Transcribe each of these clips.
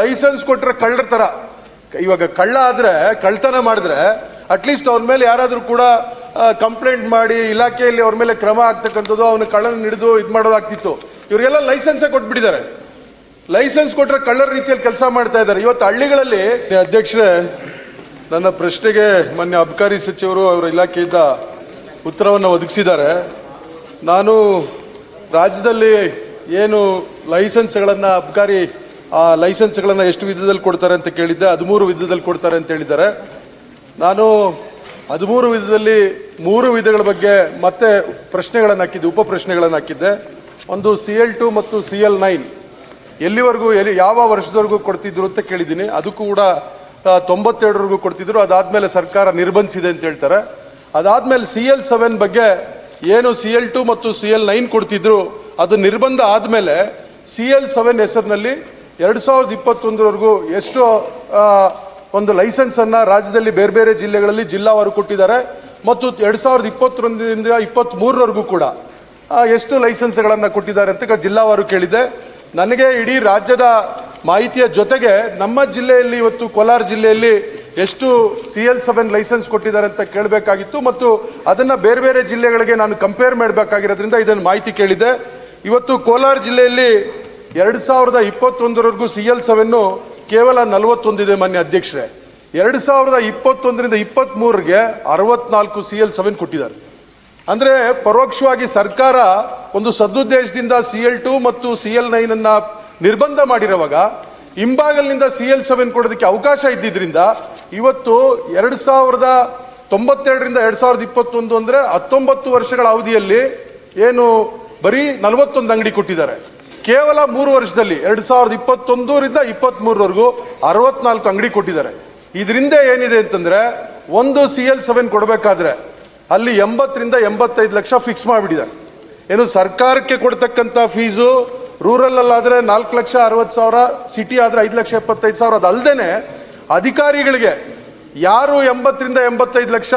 Licence ಕೊಟ್ಟರೆ ಕಳ್ಳರ ತರ. ಇವಾಗ ಕಳ್ಳ ಆದ್ರೆ, ಕಳ್ತನ ಮಾಡಿದ್ರೆ ಅಟ್ಲೀಸ್ಟ್ ಅವ್ರ ಮೇಲೆ ಯಾರಾದರೂ ಕೂಡ ಕಂಪ್ಲೇಂಟ್ ಮಾಡಿ, ಇಲಾಖೆಯಲ್ಲಿ ಅವ್ರ ಮೇಲೆ ಕ್ರಮ ಆಗ್ತಕ್ಕಂಥದ್ದು ಅವನ ಕಳ್ಳನ ಹಿಡಿದು ಇದು ಮಾಡೋದಾಗ್ತಿತ್ತು. ಇವರಿಗೆಲ್ಲ ಲೈಸೆನ್ಸೇ ಕೊಟ್ಬಿಟ್ಟಿದ್ದಾರೆ. ಲೈಸೆನ್ಸ್ ಕೊಟ್ಟರೆ ಕಳ್ಳರ ರೀತಿಯಲ್ಲಿ ಕೆಲಸ ಮಾಡ್ತಾ ಇದ್ದಾರೆ. ಇವತ್ತು ಹಳ್ಳಿಗಳಲ್ಲಿ ಅಧ್ಯಕ್ಷರೇ, ನನ್ನ ಪ್ರಶ್ನೆಗೆ ಮೊನ್ನೆ ಅಬಕಾರಿ ಸಚಿವರು ಅವರ ಇಲಾಖೆಯಿಂದ ಉತ್ತರವನ್ನು ಒದಗಿಸಿದ್ದಾರೆ. ನಾನು ರಾಜ್ಯದಲ್ಲಿ ಏನು ಲೈಸೆನ್ಸ್ಗಳನ್ನು ಅಬಕಾರಿ ಲೈಸೆನ್ಸ್ಗಳನ್ನು ಎಷ್ಟು ವಿಧದಲ್ಲಿ ಕೊಡ್ತಾರೆ ಅಂತ ಕೇಳಿದ್ದೆ, ಹದಿಮೂರು ವಿಧದಲ್ಲಿ ಕೊಡ್ತಾರೆ ಅಂತ ಹೇಳಿದ್ದಾರೆ. ನಾನು ಹದಿಮೂರು ವಿಧದಲ್ಲಿ ಮೂರು ವಿಧಗಳ ಬಗ್ಗೆ ಮತ್ತೆ ಪ್ರಶ್ನೆಗಳನ್ನು ಹಾಕಿದ್ದೆ, ಉಪ ಪ್ರಶ್ನೆಗಳನ್ನು ಹಾಕಿದ್ದೆ. ಒಂದು ಸಿ ಎಲ್ ಟು ಮತ್ತು ಸಿ ಎಲ್ ನೈನ್ ಎಲ್ಲಿವರೆಗೂ, ಎಲ್ಲಿ, ಯಾವ ವರ್ಷದವರೆಗೂ ಕೊಡ್ತಿದ್ರು ಅಂತ ಕೇಳಿದ್ದೀನಿ. ಅದಕ್ಕೂ ಕೂಡ ತೊಂಬತ್ತೆರಡವರೆಗೂ ಕೊಡ್ತಿದ್ರು. ಅದಾದ್ಮೇಲೆ ಸರ್ಕಾರ ನಿರ್ಬಂಧಿಸಿದೆ ಅಂತ ಹೇಳ್ತಾರೆ. ಅದಾದ್ಮೇಲೆ ಸಿ ಎಲ್ ಸೆವೆನ್ ಬಗ್ಗೆ ಏನು ಸಿ ಎಲ್ ಟು ಮತ್ತು ಸಿ ಎಲ್ ನೈನ್ ಕೊಡ್ತಿದ್ರು, ಅದು ನಿರ್ಬಂಧ ಆದ್ಮೇಲೆ ಸಿ ಎಲ್ ಸೆವೆನ್ ಹೆಸರಿನಲ್ಲಿ ಎರಡ್ ಸಾವಿರದ ಇಪ್ಪತ್ತೊಂದರವರೆಗೂ ಎಷ್ಟು ಒಂದು ಲೈಸೆನ್ಸ್ ಅನ್ನ ರಾಜ್ಯದಲ್ಲಿ ಬೇರೆ ಬೇರೆ ಜಿಲ್ಲೆಗಳಲ್ಲಿ ಜಿಲ್ಲಾವಾರು ಕೊಟ್ಟಿದ್ದಾರೆ. ಮತ್ತು ಎರಡು ಸಾವಿರದ ಇಪ್ಪತ್ತೊಂದರಿಂದ ಇಪ್ಪತ್ತ್ ಮೂರರವರೆಗೂ ಕೂಡ ಎಷ್ಟು ಲೈಸೆನ್ಸ್ಗಳನ್ನು ಕೊಟ್ಟಿದ್ದಾರೆ ಅಂತ ಜಿಲ್ಲಾವಾರು ಕೇಳಿದೆ. ನನಗೆ ಇಡೀ ರಾಜ್ಯದ ಮಾಹಿತಿಯ ಜೊತೆಗೆ ನಮ್ಮ ಜಿಲ್ಲೆಯಲ್ಲಿ ಇವತ್ತು ಕೋಲಾರ ಜಿಲ್ಲೆಯಲ್ಲಿ ಎಷ್ಟು ಸಿ ಎಲ್ ಸೆವೆನ್ ಲೈಸೆನ್ಸ್ ಕೊಟ್ಟಿದ್ದಾರೆ ಅಂತ ಕೇಳಬೇಕಾಗಿತ್ತು. ಮತ್ತು ಅದನ್ನ ಬೇರೆ ಬೇರೆ ಜಿಲ್ಲೆಗಳಿಗೆ ನಾನು ಕಂಪೇರ್ ಮಾಡಬೇಕಾಗಿರೋದ್ರಿಂದ ಇದನ್ನು ಮಾಹಿತಿ ಕೇಳಿದೆ. ಇವತ್ತು ಕೋಲಾರ ಜಿಲ್ಲೆಯಲ್ಲಿ ಎರಡು ಸಾವಿರದ ಇಪ್ಪತ್ತೊಂದರವರೆಗೂ ಸಿ ಎಲ್ ಸೆವೆನ್ನು ಕೇವಲ ನಲವತ್ತೊಂದಿದೆ ಮಾನ್ಯ ಅಧ್ಯಕ್ಷರೇ. ಎರಡು ಸಾವಿರದ ಇಪ್ಪತ್ತೊಂದರಿಂದ ಇಪ್ಪತ್ತ್ ಮೂರರಿಗೆ ಅರವತ್ನಾಲ್ಕು ಸಿ ಎಲ್ ಸೆವೆನ್ ಕೊಟ್ಟಿದ್ದಾರೆ. ಅಂದ್ರೆ ಪರೋಕ್ಷವಾಗಿ ಸರ್ಕಾರ ಒಂದು ಸದುದ್ದೇಶದಿಂದ ಸಿ ಎಲ್ ಟು ಮತ್ತು ಸಿ ಎಲ್ ನೈನ್ ಅನ್ನ ನಿರ್ಬಂಧ ಮಾಡಿರುವಾಗ ಹಿಂಬಾಗಲಿನಿಂದ ಸಿ ಎಲ್ ಸೆವೆನ್ ಕೊಡೋದಕ್ಕೆ ಅವಕಾಶ ಇದ್ದಿದ್ದರಿಂದ ಇವತ್ತು ಎರಡು ಸಾವಿರದ ತೊಂಬತ್ತೆರಡರಿಂದ ಎರಡು ಸಾವಿರದ ಇಪ್ಪತ್ತೊಂದು ಅಂದ್ರೆ ಹತ್ತೊಂಬತ್ತು ವರ್ಷಗಳ ಅವಧಿಯಲ್ಲಿ ಏನು ಬರೀ ನಲವತ್ತೊಂದು ಅಂಗಡಿ ಕೊಟ್ಟಿದ್ದಾರೆ. ಕೇವಲ ಮೂರು ವರ್ಷದಲ್ಲಿ, ಎರಡು ಸಾವಿರದ ಇಪ್ಪತ್ತೊಂದರಿಂದ ಇಪ್ಪತ್ತ್ಮೂರವರೆಗೂ ಅರವತ್ನಾಲ್ಕು ಅಂಗಡಿ ಕೊಟ್ಟಿದ್ದಾರೆ. ಇದರಿಂದ ಏನಿದೆ ಅಂತಂದ್ರೆ, ಒಂದು ಸಿ ಎಲ್ ಸೆವೆನ್ ಕೊಡಬೇಕಾದ್ರೆ ಅಲ್ಲಿ ಎಂಬತ್ತರಿಂದ ಎಂಬತ್ತೈದು ಲಕ್ಷ ಫಿಕ್ಸ್ ಮಾಡಿಬಿಟ್ಟಿದ್ದಾರೆ. ಏನು, ಸರ್ಕಾರಕ್ಕೆ ಕೊಡ್ತಕ್ಕಂಥ ಫೀಸು ರೂರಲ್ ಅಲ್ಲಾದ್ರೆ ನಾಲ್ಕು ಲಕ್ಷ ಅರವತ್ತು ಸಾವಿರ ಸಿಟಿ ಆದ್ರೆ ಐದು ಲಕ್ಷ ಎಪ್ಪತ್ತೈದು ಸಾವಿರ ಅದಲ್ದೇನೆ ಅಧಿಕಾರಿಗಳಿಗೆ ಯಾರು ಎಂಬತ್ತರಿಂದ ಎಂಬತ್ತೈದು ಲಕ್ಷ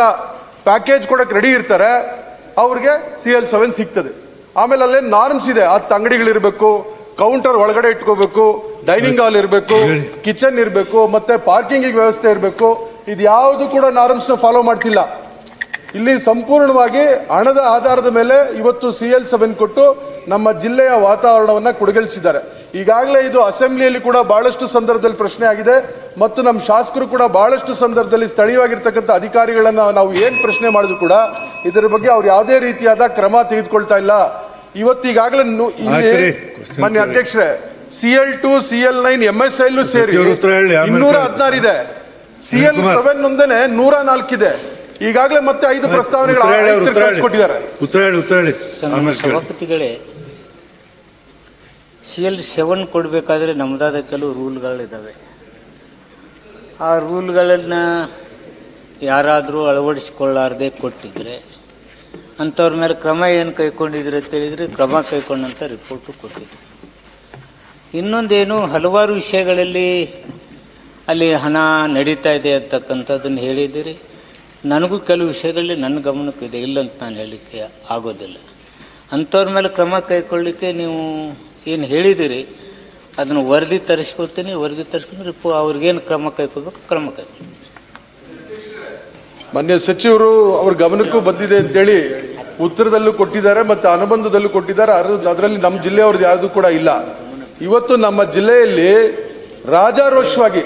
ಪ್ಯಾಕೇಜ್ ಕೊಡಕ್ಕೆ ರೆಡಿ ಇರ್ತಾರೆ, ಅವ್ರಿಗೆ ಸಿ ಎಲ್ ಸೆವೆನ್ ಸಿಗ್ತದೆ. ಆಮೇಲೆ ಅಲ್ಲೇ ನಾರ್ಮ್ಸ್ ಇದೆ. ಹತ್ತು ಅಂಗಡಿಗಳಿರ್ಬೇಕು ಕೌಂಟರ್ ಒಳಗಡೆ ಇಟ್ಕೋಬೇಕು ಡೈನಿಂಗ್ ಹಾಲ್ ಇರಬೇಕು ಕಿಚನ್ ಇರಬೇಕು ಮತ್ತೆ ಪಾರ್ಕಿಂಗ್ ವ್ಯವಸ್ಥೆ ಇರಬೇಕು. ಇದು ಯಾವುದು ಕೂಡ ನಾರ್ಮ್ಸ್ ಫಾಲೋ ಮಾಡ್ತಿಲ್ಲ. ಇಲ್ಲಿ ಸಂಪೂರ್ಣವಾಗಿ ಹಣದ ಆಧಾರದ ಮೇಲೆ ಇವತ್ತು ಸಿ ಎಲ್ ಸೆವೆನ್ ಕೊಟ್ಟು ನಮ್ಮ ಜಿಲ್ಲೆಯ ವಾತಾವರಣವನ್ನ ಕುಡಗಲಿಸಿದ್ದಾರೆ. ಈಗಾಗಲೇ ಇದು ಅಸೆಂಬ್ಲಿಯಲ್ಲಿ ಕೂಡ ಬಹಳಷ್ಟು ಸಂದರ್ಭದಲ್ಲಿ ಪ್ರಶ್ನೆ ಆಗಿದೆ. ಮತ್ತು ನಮ್ಮ ಶಾಸಕರು ಕೂಡ ಬಹಳಷ್ಟು ಸಂದರ್ಭದಲ್ಲಿ ಸ್ಥಳೀಯವಾಗಿರ್ತಕ್ಕಂಥ ಅಧಿಕಾರಿಗಳನ್ನು ನಾವು ಏನು ಪ್ರಶ್ನೆ ಮಾಡಿದ್ರು ಕೂಡ ಇದರ ಬಗ್ಗೆ ಅವ್ರು ಯಾವುದೇ ರೀತಿಯಾದ ಕ್ರಮ ತೆಗೆದುಕೊಳ್ತಾ ಇಲ್ಲ. ಇವತ್ತೀಗಾಗಲೇ ಮಾನ್ಯ ಅಧ್ಯಕ್ಷರೇ C L two C L nine M S I L ಸೇರಿ ಇನ್ನೂರ. ಹದಿನಾರು ಇದೆ. ಸಿ ಎಲ್ ಸೆವೆನ್ ಒಂದೇನೆ ನೂರ ನಾಲ್ಕಿದೆ ಈಗಾಗಲೇ ಮತ್ತೆ ಐದು ಪ್ರಸ್ತಾವನೆಗಳು ಕೊಟ್ಟಿದ್ದಾರೆ ಹೇಳಿ, ಉತ್ತರ ಹೇಳಿ. ಉತ್ತರ ಹೇಳಿ ಸನ್ಮಾನ್ಯ ಸಭಾಪತಿಗಳೇ ಸಿ ಎಲ್ ಸೆವೆನ್ ಕೊಡಬೇಕಾದ್ರೆ ನಮ್ಮದಾದ ಕೆಲವು ರೂಲ್ಗಳಿದ್ದಾವೆ ಆ ರೂಲ್ಗಳನ್ನು ಯಾರಾದರೂ ಅಳವಡಿಸ್ಕೊಳ್ಳಾರ್ದೆ ಕೊಟ್ಟಿದ್ರೆ ಅಂಥವ್ರ ಮೇಲೆ ಕ್ರಮ ಏನು ಕೈಗೊಂಡಿದ್ರೆ ಅಂತ ಹೇಳಿದರೆ ಕ್ರಮ ಕೈಕೊಂಡಂಥ ರಿಪೋರ್ಟು ಕೊಟ್ಟಿದ್ರು. ಇನ್ನೊಂದೇನು ಹಲವಾರು ವಿಷಯಗಳಲ್ಲಿ ಅಲ್ಲಿ ಹಣ ನಡೀತಾ ಇದೆ ಅಂತಕ್ಕಂಥದ್ದನ್ನು ಹೇಳಿದಿರಿ ನನಗೂ ಕೆಲವು ವಿಷಯದಲ್ಲಿ ನನ್ನ ಗಮನಕ್ಕೆ ಇದೆ. ಇಲ್ಲ ಅಂತ ನಾನು ಹೇಳಲಿಕ್ಕೆ ಆಗೋದಿಲ್ಲ. ಅಂಥವ್ರ ಮೇಲೆ ಕ್ರಮ ಕೈಗೊಳ್ಳಿಕ್ಕೆ ನೀವು ಏನು ಹೇಳಿದಿರಿ ಅದನ್ನು ವರದಿ ತರಿಸ್ಕೊಳ್ತೀನಿ, ವರದಿ ತರಿಸ್ಕೊಂಡ್ರೆ ಅವ್ರಿಗೇನು ಕ್ರಮ ಕೈಗೊಳ್ಬೇಕು ಕ್ರಮ ಕೈಗೊಳ್ಬೇಕು ಮಾನ್ಯ ಸಚಿವರು ಅವ್ರ ಗಮನಕ್ಕೂ ಬಂದಿದೆ ಅಂತೇಳಿ ಉತ್ತರದಲ್ಲೂ ಕೊಟ್ಟಿದ್ದಾರೆ ಮತ್ತೆ ಅನುಬಂಧದಲ್ಲೂ ಕೊಟ್ಟಿದ್ದಾರೆ. ಅದರಲ್ಲಿ ನಮ್ಮ ಜಿಲ್ಲೆಯವ್ರದ್ದು ಯಾರ್ದು ಕೂಡ ಇಲ್ಲ. ಇವತ್ತು ನಮ್ಮ ಜಿಲ್ಲೆಯಲ್ಲಿ ರಾಜಾರೋಷವಾಗಿ,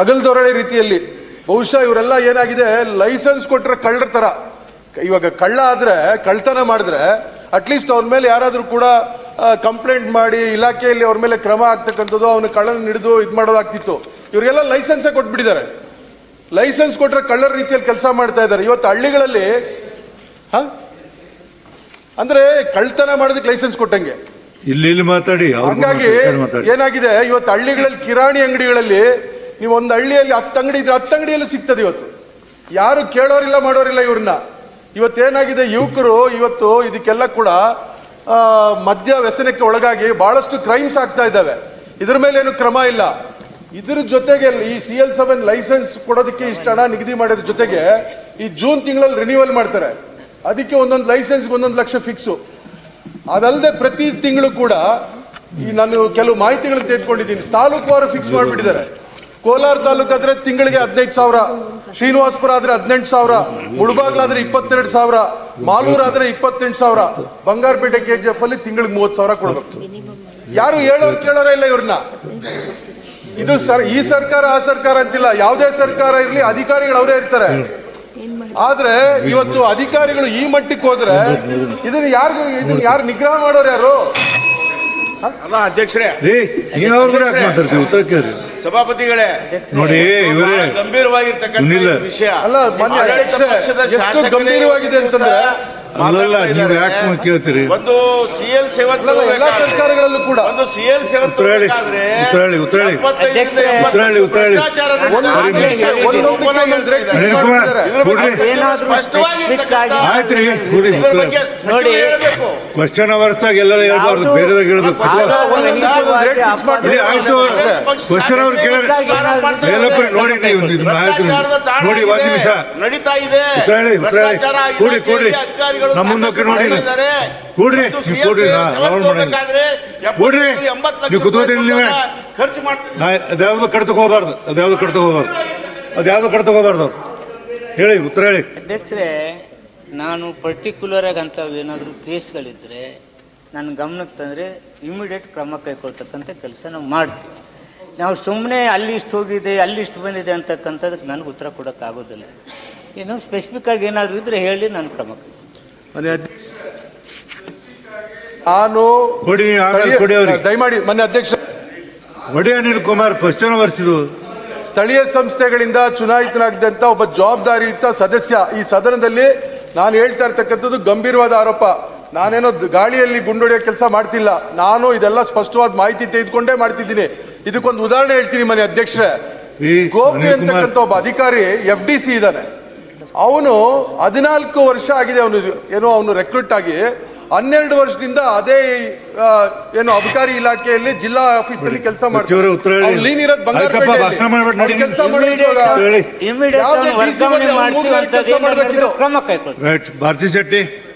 ಅಗಲ್ದೊರಳೆ ರೀತಿಯಲ್ಲಿ ಬಹುಶಃ ಇವರೆಲ್ಲ ಏನಾಗಿದೆ, ಲೈಸೆನ್ಸ್ ಕೊಟ್ಟರೆ ಕಳ್ಳರ ತರ. ಇವಾಗ ಕಳ್ಳ ಆದ್ರೆ, ಕಳ್ತನ ಮಾಡಿದ್ರೆ ಅಟ್ಲೀಸ್ಟ್ ಅವ್ರ ಮೇಲೆ ಯಾರಾದರೂ ಕೂಡ ಕಂಪ್ಲೇಂಟ್ ಮಾಡಿ ಇಲಾಖೆಯಲ್ಲಿ ಅವ್ರ ಮೇಲೆ ಕ್ರಮ ಆಗ್ತಕ್ಕಂಥದ್ದು ಅವನು ಕಳ್ಳನ ಹಿಡಿದು ಇದು ಮಾಡೋದಾಗ್ತಿತ್ತು. ಇವರಿಗೆಲ್ಲ ಲೈಸೆನ್ಸೇ ಕೊಟ್ಬಿಟ್ಟಿದ್ದಾರೆ. ಲೈಸೆನ್ಸ್ ಕೊಟ್ಟರೆ ಕಳ್ಳರ ರೀತಿಯಲ್ಲಿ ಕೆಲಸ ಮಾಡ್ತಾ ಇದ್ದಾರೆ. ಇವತ್ತು ಹಳ್ಳಿಗಳಲ್ಲಿ ಹ? ಅಂದ್ರೆ ಕಳ್ತನ ಮಾಡೋದಕ್ಕೆ ಲೈಸೆನ್ಸ್ ಕೊಟ್ಟಂಗೆ. ಇಲ್ಲಿ ಇಲ್ಲಿ ಮಾತಾಡಿ ಹಂಗಾಗಿ ಏನಾಗಿದೆ ಇವತ್ತು ಹಳ್ಳಿಗಳಲ್ಲಿ ಕಿರಾಣಿ ಅಂಗಡಿಗಳಲ್ಲಿ ನೀವು ಒಂದು ಹಳ್ಳಿಯಲ್ಲಿ ಹತ್ತು ಅಂಗಡಿ ಇದ್ರೆ ಹತ್ತು ಅಂಗಡಿಯಲ್ಲೂ ಸಿಗ್ತದೆ ಇವತ್ತು. ಯಾರು ಕೇಳೋರಿಲ್ಲ ಮಾಡೋರಿಲ್ಲ ಇವ್ರನ್ನ. ಇವತ್ತೇನಾಗಿದೆ ಯುವಕರು ಇವತ್ತು ಇದಕ್ಕೆಲ್ಲ ಕೂಡ ಮದ್ಯ ವ್ಯಸನಕ್ಕೆ ಒಳಗಾಗಿ ಬಹಳಷ್ಟು ಕ್ರೈಮ್ಸ್ ಆಗ್ತಾ ಇದ್ದಾವೆ. ಇದ್ರ ಮೇಲೆ ಏನು ಕ್ರಮ ಇಲ್ಲ. ಇದ್ರ ಜೊತೆಗೆ ಈ ಸಿ ಎಲ್ ಸೆವೆನ್ ಲೈಸೆನ್ಸ್ ಕೊಡೋದಕ್ಕೆ ಇಷ್ಟ ಹಣ ನಿಗದಿ ಮಾಡಿದ ಜೊತೆಗೆ ಈ ಜೂನ್ ತಿಂಗಳಲ್ಲಿ ರಿನ್ಯೂವಲ್ ಮಾಡ್ತಾರೆ. ಅದಕ್ಕೆ ಒಂದೊಂದು ಲೈಸೆನ್ಸ್ ಒಂದೊಂದು ಲಕ್ಷ ಫಿಕ್ಸು ಅದಲ್ಲದೆ ಪ್ರತಿ ತಿಂಗಳು ಕೂಡ ಈ ನಾನು ಕೆಲವು ಮಾಹಿತಿಗಳನ್ನು ತೆಗೆದುಕೊಂಡಿದ್ದೀನಿ. ತಾಲೂಕುವಾರು ಫಿಕ್ಸ್ ಮಾಡಿಬಿಟ್ಟಿದ್ದಾರೆ. ಕೋಲಾರ ತಾಲೂಕು ಆದ್ರೆ ತಿಂಗಳಿಗೆ ಹದಿನೈದು ಸಾವಿರ ಶ್ರೀನಿವಾಸಪುರ ಆದ್ರೆ ಹದಿನೆಂಟು ಸಾವಿರ, ಮುಳಬಾಗ್ಲಾದ್ರೆ ಇಪ್ಪತ್ತೆರಡು ಸಾವಿರ ಮಾಲೂರ್ ಆದ್ರೆ ಇಪ್ಪತ್ತೆಂಟು ಸಾವಿರ, ಬಂಗಾರಪೇಟೆ ಕೆ ಜಿ ಎಫ್ ಅಲ್ಲಿ ತಿಂಗಳಿಗೆ ಮೂವತ್ತು ಸಾವಿರ ಕೊಡ್ಬೇಕು. ಯಾರು ಹೇಳೋರು ಕೇಳೋರೇ ಇಲ್ಲ ಇವ್ರನ್ನ. ಇದು ಸರ್, ಈ ಸರ್ಕಾರ, ಆ ಸರ್ಕಾರ ಅಂತಿಲ್ಲ. ಯಾವುದೇ ಸರ್ಕಾರ ಇರಲಿ, ಅಧಿಕಾರಿಗಳು ಅವರೇ ಇರ್ತಾರೆ. ಆದ್ರೆ ಇವತ್ತು ಅಧಿಕಾರಿಗಳು ಈ ಮಟ್ಟಕ್ಕೆ ಹೋದ್ರೆ, ಇದನ್ನ ಯಾರು ಇದನ್ನ ಯಾರು ನಿಗ್ರಹ ಮಾಡೋರು ಯಾರು? ಅಲ್ಲ ಅಧ್ಯಕ್ಷರೇ. ರೀ ಕೂಡ ಯಾಕೆ ಮಾತಾಡ್ತೀವಿ ಉತ್ತರ ಕೇಳ್ರಿ ಸಭಾಪತಿಗಳೇ ನೋಡಿ ಇವರೇ ಗಂಭೀರವಾಗಿರ್ತಕ್ಕಂಥ ವಿಷಯ. ಅಲ್ಲ ಮಾನ್ಯ ಆಡಳಿತ ಅಧ್ಯಕ್ಷರೇ, ಪಕ್ಷದ ಎಷ್ಟು ಶಾಸಕರೇ ಗಂಭೀರವಾಗಿದೆ ಅಂತಂದ್ರೆ ಅಲ್ಲಲ್ಲ ನೀವು. ಯಾಕೆ ಕೇಳ್ತೀರಿ? ಒಂದು ಸಿ ಎಲ್ ಸೇವನ್ ಸರ್ಕಾರಗಳಲ್ಲೂ ಕೂಡ. ಒಂದು ಸಿ ಎಲ್ ಸೇವನ್ ಉತ್ತರ ಹೇಳಿ, ಉತ್ತರ ಹೇಳಿ, ಉತ್ತರ ಹೇಳಿ. ಅಧ್ಯಕ್ಷರೇ, ಉತ್ತರ ಹೇಳಿ, ಉತ್ತರ ಹೇಳಿ. ಒಂದು ಒಂದು ನಂಬಿಕೆ ಹೇಳಿದ್ರೆ ಅನಿಲ್ ಕುಮಾರ್ ಕೊಡ್ರಿ ಏನಾದ್ರೂ specific ಆಗಿ ಆಯ್ತು ರೀ ಕೊಡ್ರಿ ಬಗ್ಗೆ ನೋಡಿ. ಹೇಳಬೇಕು. ಕ್ವಶನ್ ಅವರ್ಸ್ದಾಗ ಎಲ್ಲರೂ ಹೇಳ್ಬಾರ್ದು ಬೇರೆದಾಗ ಹೇಳ್ಬೇಕು. ಆಯ್ತು ಕ್ವಶನ್ ಅವ್ರು ಕೇಳಿ ಎಲ್ಲಪ್ಪ ನೋಡಿ ನೀವು ನೋಡಿ ಒಂದ್ ನಿಮಿಷ. ನಡೀತಾ ಇದೆ. ಉತ್ತರ ಹೇಳಿ, ಉತ್ತರ ಹೇಳಿ. ಕೂಡಿ, ಕೂಡಿ. ಇಲಾಖೆಯಲ್ಲಿ ನಮ್ಮ ಮುಂದಕ್ಕೆ ನೋಡಿ. ಕೂಡ್ರಿ, ನೀವು ಕೂಡ್ರಿ, ಕೂಡ್ರಿ, ನೀವು ಕೂತ್ಕೊಳ್ತೀರಿ ನೀವೇ. ಖರ್ಚು ಮಾಡಿ ಅದ್ಯಾವ್ದು ಕಡ್ತಕ್ ಹೋಗ್ಬಾರ್ದು ಅದ್ಯಾವ್ದು ಕಡ್ತಕ್ ಹೋಗ್ಬಾರ್ದು. ಅದ್ಯಾವ್ದು ಕಡ್ತಕ್ ಹೋಗ್ಬಾರ್ದು ಅವ್ರು. ಹೇಳಿ ಉತ್ತರ ಹೇಳಿ. ಅಧ್ಯಕ್ಷರೇ ನಾನು ಪರ್ಟಿಕ್ಯುಲರ್ ಆಗಿ ಅಂಥವು ಏನಾದರೂ ಕೇಸ್ಗಳಿದ್ರೆ ನನ್ನ ಗಮನಕ್ಕೆ ತಂದರೆ ಇಮಿಡಿಯೇಟ್ ಕ್ರಮ ಕೈಗೊಳ್ತಕ್ಕಂಥ ಕೆಲಸ ನಾವು ಮಾಡ್ತೀವಿ. ನಾವು ಸುಮ್ಮನೆ ಅಲ್ಲಿ ಇಷ್ಟು ಹೋಗಿದೆ ಅಲ್ಲಿ ಇಷ್ಟು ಬಂದಿದೆ ಅಂತಕ್ಕಂಥದಕ್ಕೆ ನನಗೆ ಉತ್ತರ ಕೊಡೋಕ್ಕಾಗೋದಿಲ್ಲ. ಏನು ಸ್ಪೆಸಿಫಿಕ್ ಆಗಿ ಏನಾದರೂ ಇದ್ರೆ ಹೇಳಿ ನಾನು ಕ್ರಮ ಅಧ್ಯ- ನಾನು ಕೊಡಿ ಆಮೇಲೆ ಕೊಡಿ ಅವ್ರಿಗೆ. ದಯಮಾಡಿ ಮನೆ ಅಧ್ಯಕ್ಷ ಒಡೆಯ ಅನಿಲ್ ಕುಮಾರ್ ಕ್ವಶನ್ ಅವರ್ಸಿದು ಸ್ಥಳೀಯ ಸಂಸ್ಥೆಗಳಿಂದ ಚುನಾಯಿತನಾಗದಂತ ಒಬ್ಬ ಜವಾಬ್ದಾರಿಯುತ ಸದಸ್ಯ ಈ ಸದನದಲ್ಲಿ ನಾನು ಹೇಳ್ತಾ ಇರ್ತಕ್ಕಂಥದ್ದು ಗಂಭೀರವಾದ ಆರೋಪ. ನಾನೇನೋ ಗಾಳಿಯಲ್ಲಿ ಗುಂಡೊಡೆಯೋ ಕೆಲಸ ಮಾಡ್ತಿಲ್ಲ. ನಾನು ಇದೆಲ್ಲ ಸ್ಪಷ್ಟವಾದ ಮಾಹಿತಿ ತೆಗೆದುಕೊಂಡೇ ಮಾಡ್ತಿದ್ದೀನಿ. ಇದಕ್ಕೊಂದು ಉದಾಹರಣೆ ಹೇಳ್ತೀನಿ ಮನೆ ಅಧ್ಯಕ್ಷರೇ. ಗೋಪಿ ಅಂತಕ್ಕಂಥ ಒಬ್ಬ ಅಧಿಕಾರಿ ಎಫ್ ಡಿ ಸಿ ಇದ್ದಾನೆ. ಅವನು ಹದಿನಾಲ್ಕು ವರ್ಷ ಆಗಿದೆ ಅವನು ಏನು ಅವನು ರೆಕ್ರೂಟ್ ಆಗಿ. ಹನ್ನೆರಡು ವರ್ಷದಿಂದ ಅದೇ ಏನು ಅಬಕಾರಿ ಇಲಾಖೆಯಲ್ಲಿ ಜಿಲ್ಲಾ ಆಫೀಸ್ ಅಲ್ಲಿ ಕೆಲಸ ಸಚಿವರೇ ಉತ್ತರ ಹೇಳಿ. ಮಾಡ್ತಾರೆ ಭಾರತಿ ಶೆಟ್ಟಿ.